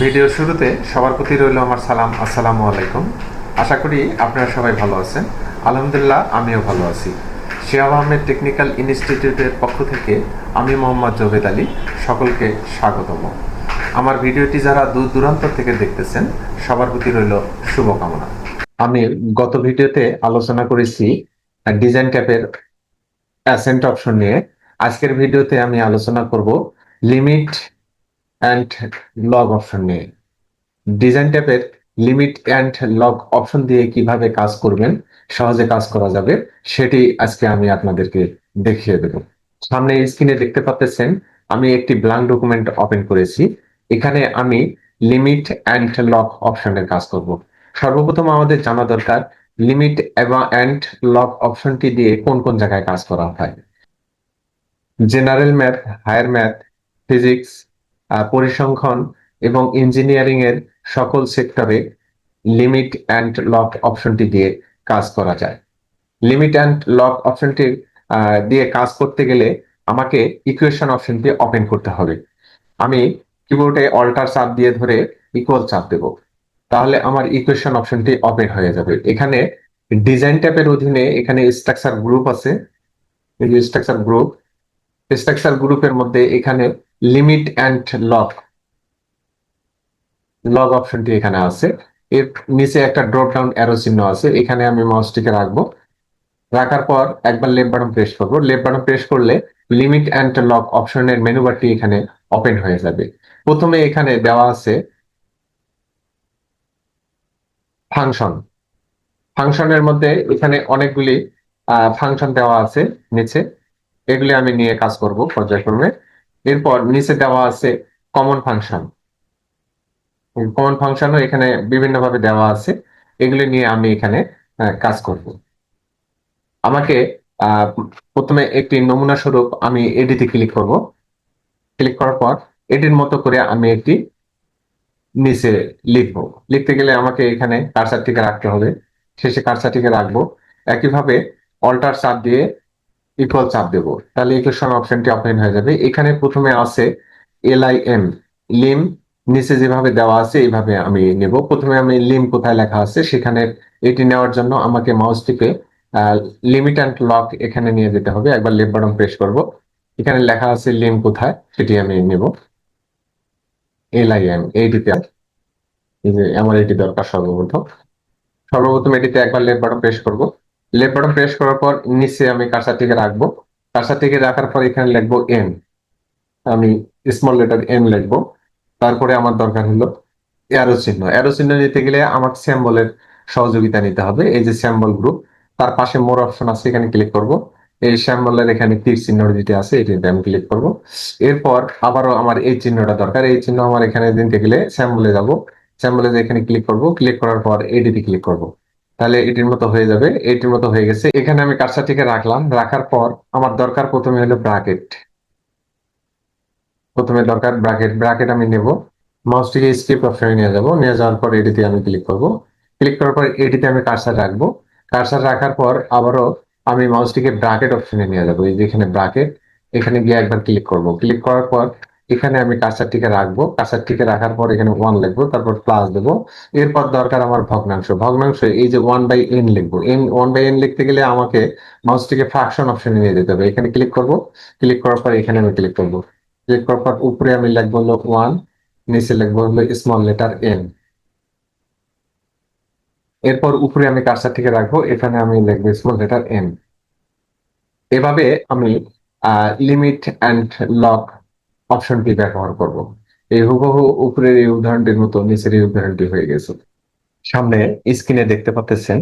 ভিডিওর শুরুতে সবার প্রতি রইল আমার সালাম, আসসালামু আলাইকুম। আশা করি আপনারা সবাই ভালো আছেন। আলহামদুলিল্লাহ, আমিও ভালো আছি। শিয়াব আহমেদ টেকনিক্যাল ইনস্টিটিউটের পক্ষ থেকে আমি মোহাম্মদ জবেদ আলী সকলকে স্বাগতম। আমার ভিডিওটি যারা দূর দূরান্ত থেকে দেখতেছেন, সবার প্রতি রইল শুভকামনা। আমি গত ভিডিওতে আলোচনা করেছি ডিজাইন ক্যাপের অ্যাসেন্ট অপশন নিয়ে। আজকের ভিডিওতে আমি আলোচনা করব লিমিট অ্যান্ড লগ অপশন নিয়ে। ডিজাইন ট্যাপের লিমিট অ্যান্ড লগ অপশন দিয়ে কীভাবে কাজ করবেন, সহজে কাজ করা যাবে, সেটি আজকে আমি আপনাদেরকে দেখিয়ে দেব। সামনে স্ক্রিনে দেখতে পাচ্ছেন, আমি একটি ব্ল্যাঙ্ক ডকুমেন্ট ওপেন করেছি। এখানে আমি লিমিট অ্যান্ড লক অপশনের কাজ করব। সর্বপ্রথম আমাদের জানা দরকার লিমিট এবং অ্যান্ড লক অপশনটি দিয়ে কোন কোন জায়গায় কাজ করা হয়। General math higher math physics পরিসংখ্যান এবং ইঞ্জিনিয়ারিং এর সকল সেক্টরে লিমিট অ্যান্ড লক অপশনটি দিয়ে কাজ করা যায়। লিমিট অ্যান্ড লক অপশনটি আহ, দিয়ে কাজ করতে গেলে আমাকে ইকুয়েশন অপশনটি ওপেন করতে হবে। আমি কিবোর্ডে অল্টার চাপ দিয়ে ধরে ইকুয়াল চাপ দেব। তাহলে আমার ইকুয়েশন অপশনটি ওপেন হয়ে যাবে। এখানে ডিজাইন ট্যাপের অধীনে এখানে স্ট্রাকচার গ্রুপ আছে। স্ট্রাকচার গ্রুপ স্ট্রাকচার গ্রুপের মধ্যে এখানে লিমিট অ্যান্ড লক লগ অপশনটি এখানে আছে। এর নিচে একটা ড্রপ ডাউন অ্যারো চিহ্ন আছে। এখানে আমি মাউসটিকে রাখব। রাখার পর একবার লেফট বাটন প্রেস করব। লেফট বাটন প্রেস করলে লিমিট অ্যান্ড লক অপশনের মেনু বারটি এখানে ওপেন হয়ে যাবে। প্রথমে এখানে দেওয়া আছে ফাংশন ফাংশনের মধ্যে এখানে অনেকগুলি ফাংশন দেওয়া আছে নিচে। এগুলি আমি নিয়ে কাজ করব পর্যায়ক্রমে। এরপর নিচে দেওয়া আছে কমন ফাংশন কমন ফাংশনও এখানে বিভিন্নভাবে দেওয়া আছে। এগুলি নিয়ে আমি এখানে কাজ করব। আমাকে প্রথমে একটি নমুনা স্বরূপ আমি এডিতে ক্লিক করব। ক্লিক করার পর এডির মতো করে আমি একটি নিচে লিখব। লিখতে গেলে আমাকে এখানে কার্সারটিকে রাখতে হবে। শেষে কার্সারটিকে রাখব। একইভাবে অল্টার চাপ দিয়ে ইকুয়াল চাপ দেব। তাহলে ইকুয়েশন অপশনটি ওপেন হয়ে যাবে। এখানে প্রথমে আছে এল আই এম লিম নিচে যেভাবে দেওয়া আছে এইভাবে আমি নেব। প্রথমে আমি লিম কোথায় লেখা আছে সেখানে এটি নেওয়ার জন্য আমাকে মাউসটিকে লিমিট অ্যান্ড লক এখানে নিয়ে যেতে হবে। একবার লেফট বাটন প্রেস করব। এখানে লেখা আছে লিম কোথায় সেটি আমি নেব। এল আই এম এইটিতে আমার এটি দরকার সর্বপ্রথম। সর্বপ্রথম এটিতে একবার লেফট বাটন প্রেস করব। লেফট প্রেস করার পর নিচে আমি কার্সারটিকে রাখব। কার্সারটিকে রাখার পর এখানে লিখব এন আমি স্মল লেটার এন লিখব। তারপরে আমার দরকার হলো অ্যারো চিহ্ন। অ্যারো চিহ্ন নিতে গেলে আমার স্যাম্বলের সহযোগিতা নিতে হবে। এই যে স্যাম্বল গ্রুপ তার পাশে মোর অপশন আছে, এখানে ক্লিক করব। এই স্যাম্বলের এখানে তীর চিহ্ন যেটি আছে এটিতে আমি ক্লিক করব। এরপর আবারও আমার এই চিহ্নটা দরকার। এই চিহ্ন আমার এখানে দিতে গেলে স্যাম্বলে যাব। স্যাম্বলে এখানে ক্লিক করব ক্লিক করার পর এডিতে ক্লিক করব। তাহলে এটির মতো হয়ে যাবে, এটির মতো হয়ে গেছে। এখানে আমি কার্সারটিকে রাখলাম। রাখার পর আমার দরকার প্রথমে হলো ব্রাকেট প্রথমে দরকার ব্রাকেট ব্রাকেট আমি নেব। মাউসটিকে স্কিপ অপশনে নিয়ে যাব। নিয়ে যাওয়ার পর এটিতে আমি ক্লিক করব। ক্লিক করার পর এটিতে আমি কার্সার রাখব। কার্সার রাখার পর আবারও আমি মাউসটিকে ব্রাকেট অপশনে নিয়ে যাব। এই যেখানে ব্রাকেট এখানে গিয়ে একবার ক্লিক করব। ক্লিক করার পর এখানে আমি কার্সারটিকে রাখব। কার্সারটিকে রাখার পর এখানে ওয়ান লিখব, তারপর প্লাস দেবো। এরপর দরকার আমার ভগ্নাংশ। ভগ্নাংশ, এই যে ওয়ান বাই এন লিখব। এন ওয়ান বাই এন লিখতে গেলে আমাকে মাউসটিকে ফ্রাকশন অপশনে নিয়ে যেতে হবে। এখানে ক্লিক করব। ক্লিক করার পর এখানে আমি ক্লিক করব। ক্লিক করার পর উপরে আমি লিখব হলো ওয়ান নিচে লিখব হলো স্মল লেটার এন এরপর উপরে আমি কার্সার থেকে রাখব। এখানে আমি লিখব স্মল লেটার এন এভাবে আমি লিমিট অ্যান্ড লক অপশনটি ব্যবহার করব। এই হুবহু উপরের এই উদাহরণটির মতো নিচের এই উদাহরণটি হয়ে গেছে। সামনে স্ক্রিনে দেখতে পাচ্ছেন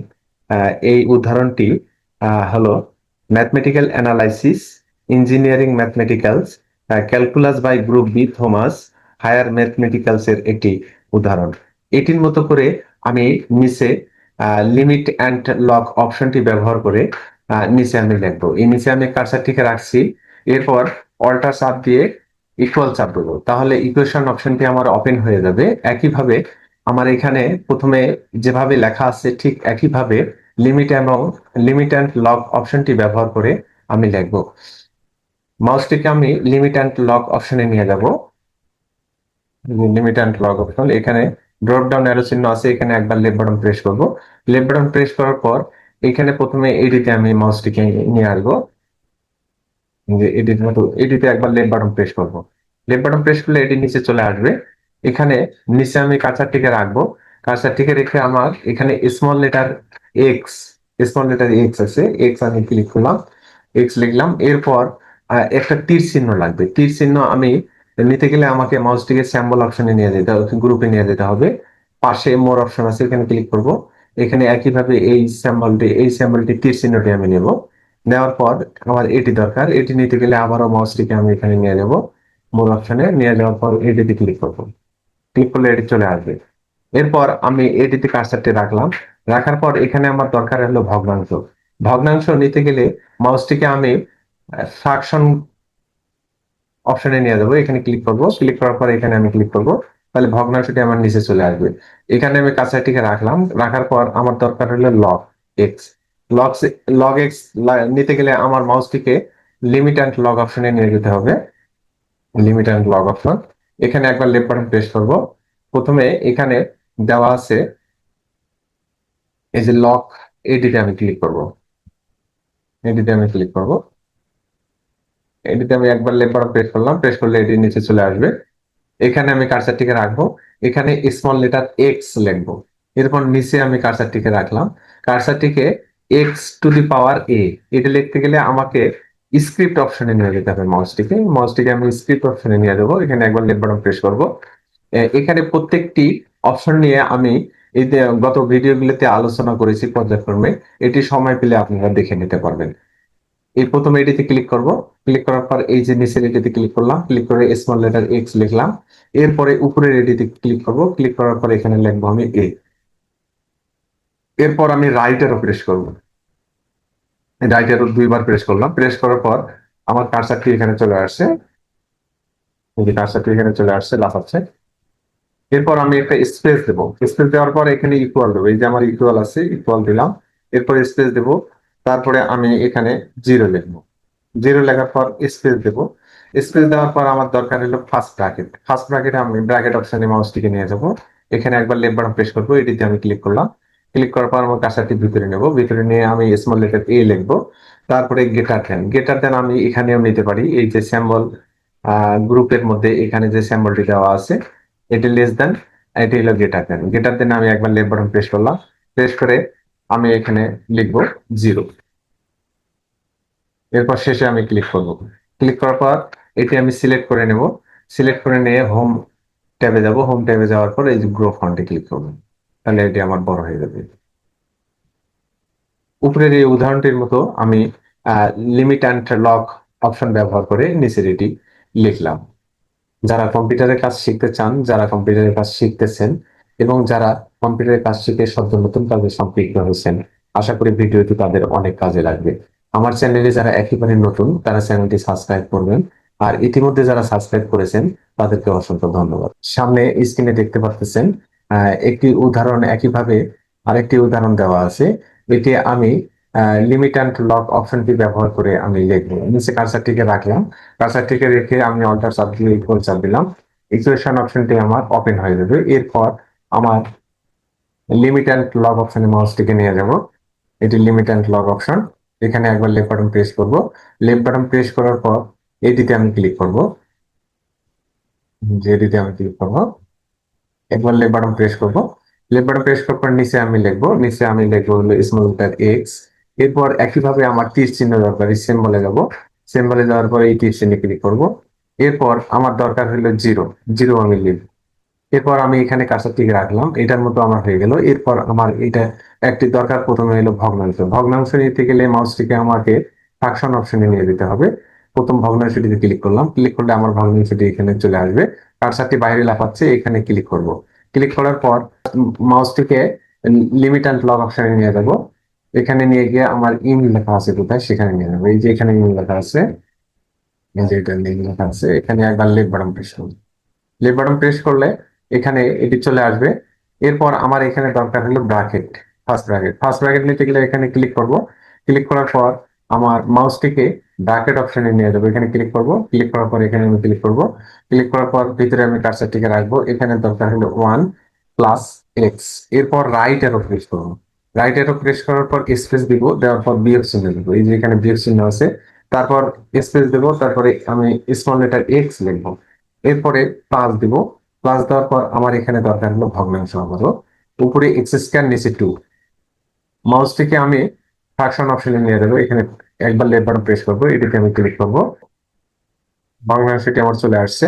এই উদাহরণটি হলো mathematical analysis, engineering mathematicals calculus by group B Thomas, higher mathematicals এর একটি উদাহরণ। এটির মতো করে আমি নিচে লিমিট অ্যান্ড লক অপশনটি ব্যবহার করে নিচে আমি লিখব। এই নিচে আমি কার্সারটিকে রাখছি। এরপর অল্টার চাপ দিয়ে ইকুয়াল চাপ দেবো। তাহলে ইকুয়েশন অপশনটি আমার ওপেন হয়ে যাবে। একইভাবে আমার এখানে প্রথমে যেভাবে লেখা আছে ঠিক একইভাবে লিমিট এবং লিমিট অ্যান্ড লক অপশনটি ব্যবহার করে আমি লিখব। মাউসটিকে আমি লিমিট অ্যান্ড লক অপশনে নিয়ে যাব। লিমিট অ্যান্ড লগ অপশন এখানে ড্রপ ডাউন অ্যারো চিহ্ন আছে, এখানে একবার লেফট বাটন প্রেস করব। লেফট বাটন প্রেস করার পর এখানে প্রথমে এডিতে আমি মাউসটিকে নিয়ে আসব। যে এডিট মতো এডিতে একবার লেফট বাটন প্রেস করব। লেফট বাটন প্রেস করলে এটি নিচে চলে আসবে। এখানে নিচে আমি কার্সারটিকে রাখব। কার্সারটিকে রেখে আমার এখানে small letter x small letter x আছে। এক্স আমি ক্লিক করলাম। এক্স লিখলাম। এরপর একটা তীর চিহ্ন লাগবে। তীর চিহ্ন আমি নিতে গেলে আমাকে মাউসটিকে স্যাম্বল অপশনে নিয়ে যেতে হবে গ্রুপে নিয়ে যেতে হবে। পাশে মোর অপশন আছে, এখানে ক্লিক করব। এখানে একইভাবে এই স্যাম্বলটি এই স্যাম্বলটি তীর চিহ্নটি আমি নেব। নেওয়ার পর আমার এটি দরকার। এটি নিতে গেলে আবারও মাউসটিকে আমি এখানে নিয়ে যাব মোর অপশনে নিয়ে যাওয়ার পর এটিতে ক্লিক করব। ক্লিক করলে এটি চলে আসবে। এরপর আমি এটিতে কার্সারটি রাখলাম। রাখার পর এখানে আমার দরকার হলো ভগ্নাংশ। ভগ্নাংশ নিতে গেলে মাউসটিকে আমি ফ্রাকশন অপশনে নিয়ে যাব। এখানে ক্লিক করব। ক্লিক করার পর এখানে আমি ক্লিক করব। তাহলে ভগ্নাংশটি আমার নিচে চলে আসবে। এখানে আমি কাছাটিকে রাখলাম। রাখার পর আমার দরকার হলো log x log log x নিতে গেলে আমার মাউসটিকে লিমিট অ্যান্ড লগ অপশনে নিয়ে যেতে হবে। লিমিট অ্যান্ড লগ অপশন এখানে একবার লেফট বাটন প্রেস করব। প্রথমে এখানে দেওয়া আছে এই যে লক এটিতে আমি ক্লিক করব। এটিতে আমি ক্লিক করব। এটিতে আমি একবার লেফট বাটন প্রেস করলাম। প্রেস করলে এটি নিচে চলে আসবে। এখানে আমি কার্সারটিকে রাখব। এখানে স্মল লেটার এক্স লিখব। এরপর নিচে আমি কার্সারটিকে রাখলাম। কার্সারটিকে এক্স টু দি পাওয়ার এ এটা লিখতে গেলে আমাকে স্ক্রিপ্ট অপশনে নিয়ে যেতে হবে মাউসটিকে মাউসটিকে আমি স্ক্রিপ্ট অপশনে নিয়ে যাব এখানে একবার লেফট বাটন প্রেস করব। এখানে প্রত্যেকটি অপশন নিয়ে আমি এই গত ভিডিওগুলোতে আলোচনা করেছি পর্যায়ক্রমে, এটি সময় পেলে আপনারা দেখে নিতে পারবেন। এই প্রথমে এটিতে ক্লিক করব। ক্লিক করার পর এই যে নিচের এটিতে ক্লিক করলাম। ক্লিক করে স্মল লেটার এক্স লিখলাম। এরপরে উপরের এটিতে ক্লিক করব। ক্লিক করার পর এখানে লিখব আমি এ এরপর আমি রাইটেরও প্রেস করব। রাইটেরও দুইবার প্রেস করলাম। প্রেস করার পর আমার কার্সারটি এখানে চলে আসছে। যে কার্সারটি এখানে চলে আসছে, লাফাচ্ছে। এরপর আমি একটা স্পেস দেবো। স্পেস দেওয়ার পর এখানে ইকুয়াল দেবো। এই যে আমার ইকুয়াল আছে ইকুয়াল দিলাম। এরপর স্পেস দেবো। তারপরে আমি এখানে জিরো লিখব। জিরো লেখার পর স্পেস দেবো। স্পেস দেওয়ার পর আমার দরকার হলো ফার্স্ট ব্র্যাকেট ফার্স্ট ব্র্যাকেটে আমি ব্র্যাকেট অপশনে মাউসটিকে নিয়ে যাব। এখানে একবার লেফট বাটন প্রেস করব। এটিতে আমি ক্লিক করলাম। ক্লিক করার পর আমার কাছাটি ভিতরে নেব। ভিতরে নিয়ে আমি স্মল লেটার এ লিখব। তারপরে গেটার দেন গেটার দেন আমি এখানেও নিতে পারি। এই যে স্যাম্বল গ্রুপের মধ্যে এখানে যে স্যাম্বলটি দেওয়া আছে, এটি লেস দেন এটি হলো গেটার দেন গেটার দেন আমি একবার লেফট বাটন প্রেস করলাম। প্রেস করে আমি এখানে লিখব জিরো এরপর শেষে আমি ক্লিক করব। ক্লিক করার পর এটি আমি সিলেক্ট করে নেব। সিলেক্ট করে নিয়ে হোম ট্যাবে যাব। হোম ট্যাবে যাওয়ার পর এই যে গ্রো ফন্টে ক্লিক করব তাহলে এটি আমার বড় হয়ে যাবে। উপরের এই উদাহরণটির মতো আমি লিমিট অ্যান্ড লক অপশন ব্যবহার করে নিচের এটি লিখলাম। যারা কম্পিউটারের কাজ শিখতে চান, যারা কম্পিউটারের কাজ শিখতেছেন এবং যারা কম্পিউটারের কাজ শিখে সদ্য নতুন কাজে সম্পৃক্ত হয়েছেন, আশা করি ভিডিওটি তাদের অনেক কাজে লাগবে। আমার চ্যানেলে যারা একেবারে নতুন, তারা চ্যানেলটি সাবস্ক্রাইব করবেন। আর ইতিমধ্যে যারা সাবস্ক্রাইব করেছেন, তাদেরকে অসংখ্য ধন্যবাদ। সামনে স্ক্রিনে দেখতে পাচ্ছেন একটি উদাহরণ একইভাবে আরেকটি উদাহরণ দেওয়া আছে এটি আমি লিমিট লক অপশনটি ব্যবহার করে আমি লিখব। নিচে কার্সারটিকে রাখলাম। কার্সারটিকে রেখে আমি অল্টার চাপ দিয়ে ইকুয়াল চাপ দিলাম। ইকুয়েশন অপশনটি আমার ওপেন হয়ে যাবে। এরপর আমার লিমিট অ্যান্ড লগ অপশনে মাউসটিকে নিয়ে যাব। এটি লিমিট অ্যান্ড লগ অপশন এখানে একবার লেফট বাটন প্রেস করব। লেফট বাটন প্রেস করার পর এটিতে আমি ক্লিক করব। যে এটিতে আমি ক্লিক করব। একবার লেফট বাটন প্রেস করব। লেফট বাটন প্রেস করার পর নিচে আমি লিখব, নিচে আমি লিখব হলো স্মল লেটার এক্স এরপর একইভাবে আমার তীর চিহ্ন দরকার সিম্বলে যাব। সিম্বলে যাওয়ার পর এই তীর চিহ্নে ক্লিক করব। এরপর আমার দরকার হলো জিরো জিরো আমি লিখব। এরপর আমি এখানে কার্সারটিকে রাখলাম, এটার মতো আমার হয়ে গেল। এরপর আমার এটা একটি দরকার, প্রথমে হলো ভগ্নাংশ। ভগ্নাংশ নিতে গেলে মাউসটিকে আমাকে ফাংশন অপশনে নিয়ে যেতে হবে। প্রথম ভগ্নাংশটিতে ক্লিক করলাম। ক্লিক করলে আমার ভগ্নাংশটি এখানে চলে আসবে। কার্সারটি বাইরে লাফাচ্ছে, এখানে ক্লিক করব। ক্লিক করার পর মাউসটিকে লিমিট অ্যান্ড লক অপশনে নিয়ে যাব। এখানে নিয়ে গিয়ে আমার ইন লেখা আছে কোথায়, সেখানে নিয়ে যাব। এই যে এখানে ইন লেখা আছে লেখা আছে, এখানে একবার লেফট বাটন প্রেস করব। লেফট বাটন প্রেস করলে এখানে এটি চলে আসবে। এরপর আমার এখানে দরকার হলো bracket first bracket first bracket নিতে গেলে এখানে ক্লিক করব। ক্লিক করার পর আমার মাউসটিকে ব্র্যাকেট অপশনে নিয়ে যাব। এখানে ক্লিক করব। ক্লিক করার পর এখানে আমি ক্লিক করব। ক্লিক করার পর ভিতরে আমি কার্সারটিকে রাখব। এখানে দরকার হলো ওয়ান প্লাস এক্স এরপর রাইট এরো প্রেস করব। রাইট এরো প্রেস করার পর স্পেস দিব, দেওয়ার পর বিয়োগ চিহ্ন দিব। এই যে এখানে বিয়োগ চিহ্ন আছে। তারপর স্পেস দেব, তারপরে আমি স্মল লেটার এক্স লিখব। এরপরে প্লাস দিব। প্লাস দেওয়ার পর আমার এখানে দরকার হলো ভগ্নাংশ আবারও। উপরে এক্স স্কয়ার নিচে টু মাউসটিকে আমি ফ্র্যাকশন অপশনে নিয়ে দেবো এখানে একবার লেফট বাটন প্রেস করব এটিতে আমি ক্লিক করব। ভগ্নাংশটি আমার চলে আসছে।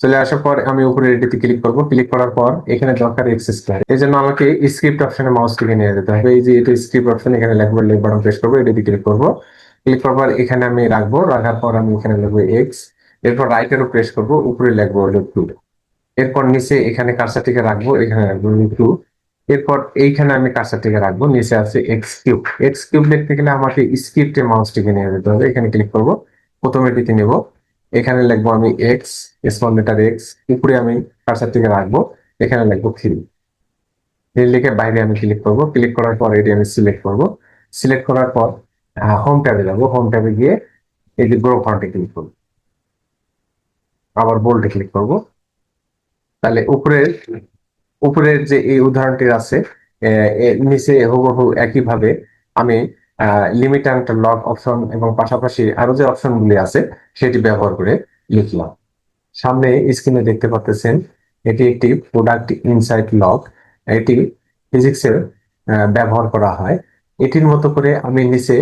চলে আসার পর আমি উপরে এটিতে ক্লিক করব। ক্লিক করার পর এখানে দরকার এক্স স্কয়ার এই জন্য আমাকে স্ক্রিপ্ট অপশনে মাউসটিকে নিয়ে যেতে হবে। এই যে এটা স্ক্রিপ্ট অপশন এখানে লিখব লেফট বাটন প্রেস করব এটিতে ক্লিক করব। ক্লিক করার পর এখানে আমি রাখব। রাখার পর আমি এখানে লিখব এক্স এরপর রাইট এরও প্রেস করব, উপরে লিখব হলো টু এরপর নিচে এখানে কার্সারটিকে রাখব, এখানে রাখব টু এরপর এইখানে আমি কার্সারটিকে রাখব, নিচে আছে এক্স কিউব এক্স কিউব লিখতে গেলে আমাকে স্ক্রিপ্টে মাউসটিকে নিয়ে যেতে হবে। এখানে ক্লিক করব, প্রথম এটিতে নেব। এখানে লিখব আমি এক্স স্মল লেটার এক্স উপরে আমি কার্সারটিকে রাখব, এখানে লিখব থ্রি থ্রি লিখে বাইরে আমি ক্লিক করব। ক্লিক করার পর এটি আমি সিলেক্ট করব। সিলেক্ট করার পর হোম ট্যাবে যাব। হোম ট্যাবে গিয়ে এই যে গ্রো ফন্টে ক্লিক করব। আবার বোল্টে ক্লিক করব। তাহলে উপরের উপরের যে এই উদাহরণটি আছে নিচে হুবহু একইভাবে আমি লিমিট অ্যান্ড লক অপশন এবং পাশাপাশি আরও যে অপশনগুলি আছে, সেটি ব্যবহার করে লিখলাম। সামনে স্ক্রিনে দেখতে পাচ্ছেন, এটি একটি প্রোডাক্ট ইনসাইট লক এটি ফিজিক্সের ব্যবহার করা হয়। এটির মতো করে আমি নিচে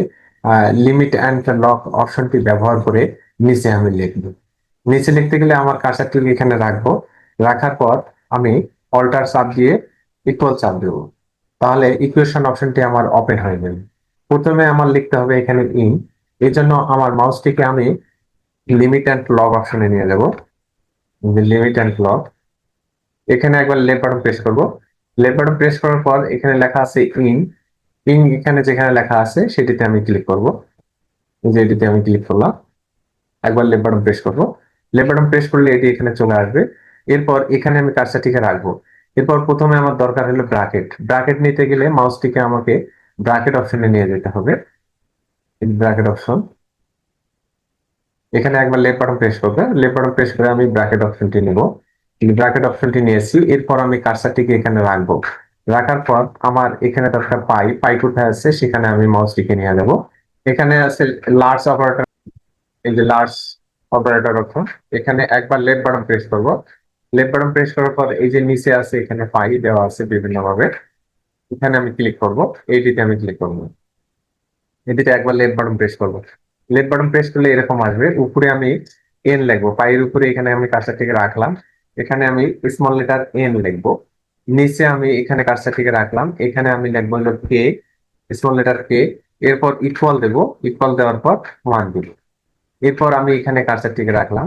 লিমিট অ্যান্ড লক অপশনটি ব্যবহার করে নিচে আমি লিখব। নিচে লিখতে গেলে আমার কার্সারটি এখানে রাখব। রাখার পর আমি অল্টার চাপ দিয়ে ইকুয়াল চাপ দেবো। তাহলে ইকুয়েশন অপশনটি আমার ওপেন হয়ে যাবে প্রথমে আমার লিখতে হবে এখানে ইন এই জন্য আমার মাউসটিকে আমি লিমিট অ্যান্ড লগ অপশনে নিয়ে যাব লিমিট অ্যান্ড লগ এখানে একবার লেফট বাটন প্রেস করব। লেফট বাটন প্রেস করার পর এখানে লেখা আছে ইন ইন এখানে যেখানে লেখা আছে সেটিতে আমি ক্লিক করব। যে এটিতে আমি ক্লিক করলাম। একবার লেফট বাটন প্রেস করব। লেফট বাটন প্রেস করলে এটি এখানে চলে আসবে। এরপর এখানে আমি কার্সারটিকে রাখব। এরপর প্রথমে আমার দরকার হলো ব্র্যাকেট ব্র্যাকেট নিতে গেলে মাউসটিকে আমাকে ব্র্যাকেট অপশনে নিয়ে যেতে হবে। ব্র্যাকেট অপশন এখানে একবার লেফট বাটন প্রেস করবে। লেফট বাটন প্রেস করে আমি ব্র্যাকেট অপশনটি নেব। ব্র্যাকেট অপশনটি নিয়েছি এরপর আমি কার্সারটিকে এখানে রাখব। রাখার পর আমার এখানে দরকার পাই পাই কোথায় আছে, সেখানে আমি মাউসটিকে নিয়ে যাব এখানে আছে লার্জ অপারেটর এই যে লার্জ অপারেটর অপশন এখানে একবার লেফট বাটন প্রেস করব। লেফট প্রেস করার পর এই যে নিচে আছে, এখানে পাই দেওয়া আছে বিভিন্ন ভাবে এখানে আমি ক্লিক করব, এইটিতে আমি ক্লিক করব। এটিতে একবার লেফট বাটন প্রেস করব। লেফট বাটন প্রেস করলে এরকম আসবে, উপরে আমি এন লিখব। পায়ের উপরে এখানে আমি কার্সারটিকে রাখলাম, এখানে আমি স্মল লেটার এন লিখব। নিচে আমি এখানে কার্সারটিকে রাখলাম, এখানে আমি লিখব হলো কে স্মল লেটার কে এরপর ইকুয়াল দেবো ইকুয়াল দেওয়ার পর ওয়ান দিব এরপর আমি এখানে কার্সারটিকে রাখলাম।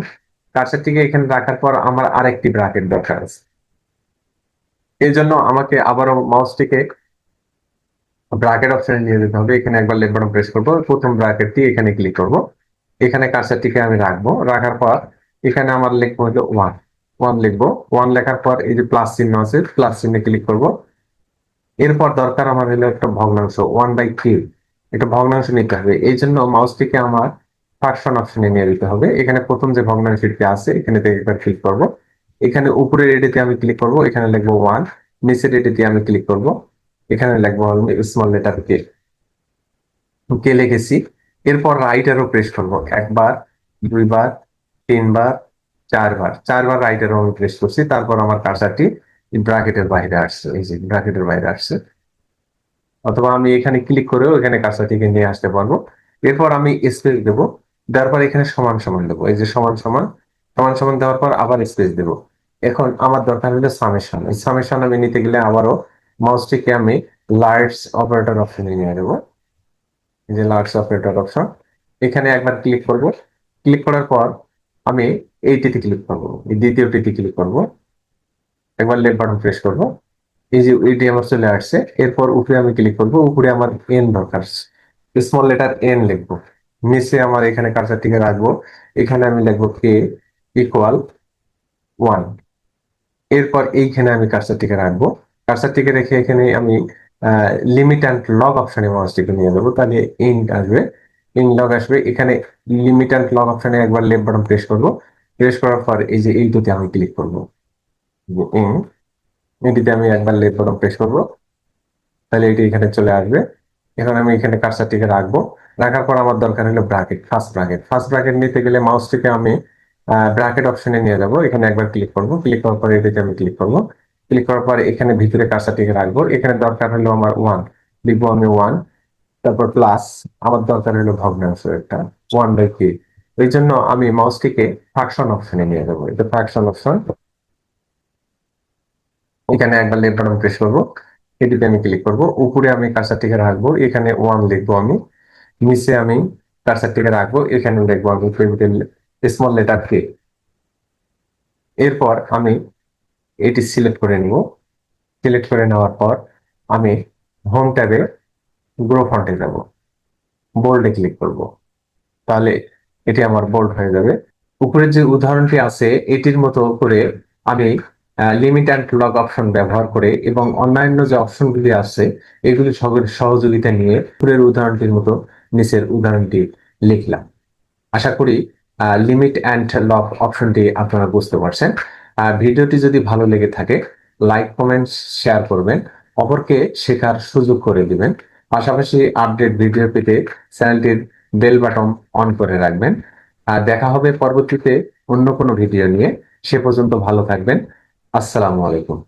কার্সারটিকে এখানে রাখার পর আমার আরেকটি ব্র্যাকেট দরকার আছে। এই জন্য আমাকে আবারও মাউসটিকে ব্র্যাকেট অপশনে নিয়ে যেতে হবে। এখানে একবার লেফট বাটন প্রেস করব। প্রথম ব্র্যাকেটটি এখানে ক্লিক করব। এখানে কার্সারটিকে আমি রাখব। রাখার পর এখানে আমার লিখব হলো ওয়ান ওয়ান লিখব। ওয়ান লেখার পর এই যে প্লাস চিহ্ন আছে প্লাস চিহ্নে ক্লিক করব। এরপর দরকার আমার হলো একটা ভগ্নাংশ ওয়ান বাই কিউ একটা ভগ্নাংশ নিতে হবে। এই জন্য মাউসটিকে আমার ফাংশন অপশনে নিয়ে দিতে হবে। এখানে প্রথম যে ভগ্নাংশটি আছে, এখানে একবার ক্লিক করব। এখানে উপরের এটিতে আমি ক্লিক করব, এখানে লিখব ওয়ান নিচের এটিতে আমি ক্লিক করব। এখানে লিখব স্মল লেটার কে কে লিখেছি। এরপর রাইট এরও প্রেস করব। একবার, দুইবার, তিনবার, চারবার। চারবার রাইট এরও আমি প্রেস করছি। তারপর আমার কার্সারটি ব্র্যাকেটের বাইরে আসছে। এই যে ব্র্যাকেটের বাইরে আসছে। অথবা আমি এখানে ক্লিক করেও এখানে কার্সারটিকে নিয়ে আসতে পারব। এরপর আমি স্পেস দেবো। দেওয়ার পর এখানে সমান সমান দেবো। এই যে সমান সমান সমান সমান দেওয়ার পর আবার স্পেস দেবো। এখন আমার দরকার হলো সামেশন এই সামেশন আমি নিতে গেলে আবারও মাউসটিকে আমি লার্জ অপারেটর অপশনে নিয়ে দেবো এই যে লার্জ অপারেটর অপশন এখানে একবার ক্লিক করব। ক্লিক করার পর আমি এইটিতে ক্লিক করব। এই দ্বিতীয়টিতে ক্লিক করব। একবার লেফট বাটন প্রেস করব। এই যে এইটি আমার চলে আসছে। এরপর উপরে আমি ক্লিক করব। উপরে আমার এন দরকার। স্মল লেটার এন লিখব। নিচে আমার এখানে কার্সারটিকে রাখব। এখানে আমি লিখব কে ইকুয়াল ওয়ান এরপর এইখানে আমি কার্সারটিকে রাখব। কার্সারটিকে রেখে এখানে আমি লিমিট অ্যান্ড লগ অপশনে মাউসটিকে নিয়ে যাব তাহলে ইন্ট আসবে। ইন লগ আসবে। এখানে লিমিট অ্যান্ড লগ অপশনে একবার লেফট বাটন প্রেস করব। প্রেস করার পর এই যে এই দুটি আমি ক্লিক করব। ইন এটিতে আমি একবার লেফট বাটন প্রেস করব। তাহলে এটি এখানে চলে আসবে। এখন আমি এখানে কার্সারটিকে রাখব। রাখার পর আমার দরকার হলো bracket first bracket first bracket নিতে গেলে মাউসটিকে আমি ব্র্যাকেট অপশনে নিয়ে যাব। এখানে একবার ক্লিক করব। ক্লিক করার পর এটিতে আমি ক্লিক করব। ক্লিক করার পর এখানে ভিতরে কার্সারটিকে রাখব। এখানে দরকার হলো আমার ওয়ান লিখব আমি ওয়ান তারপর প্লাস আমার দরকার হলো ভগ্নাংশ একটা। ওয়ান বাই থ্রি এই জন্য আমি মাউসটিকে ফ্রাকশন অপশনে নিয়ে যাব। এটা ফ্রাকশন অপশন এখানে একবার লেফট বাটন প্রেস করব। এটিতে আমি ক্লিক করব। উপরে আমি কার্সারটিকে রাখব। এখানে ওয়ান লিখব আমি। নিচে আমি কার্সারটিকে রাখব। এখানে লিখব আমি স্মল লেটার কে এরপর আমি এটি সিলেক্ট করে নিব। সিলেক্ট করে নেওয়ার পর আমি হোম ট্যাবে গ্রো ফন্টে যাব। বোল্ডে ক্লিক করব। তাহলে এটি আমার বোল্ড হয়ে যাবে। উপরে যে উদাহরণটি আছে, এটির মতো করে আমি লিমিট অ্যান্ড লগ অপশন ব্যবহার করে এবং অন্যান্য যে অপশনগুলি আছে, এগুলি সহযোগিতা নিয়ে উপরের উদাহরণটির মতো নিচের উদাহরণটি লিখলাম। আশা করি লিমিট অ্যান্ড লক অপশনটি আপনারা বুঝতে পারছেন। ভিডিওটি যদি ভালো লেগে থাকে লাইক কমেন্ট শেয়ার করবেন। অপরকে শেখার সুযোগ করে দিবেন। পাশাপাশি আপডেট ভিডিও পেতে চ্যানেলটির বেল বাটন অন করে রাখবেন। আর দেখা হবে পরবর্তীতে অন্য কোনো ভিডিও নিয়ে। সে পর্যন্ত ভালো থাকবেন। আসসালামু আলাইকুম।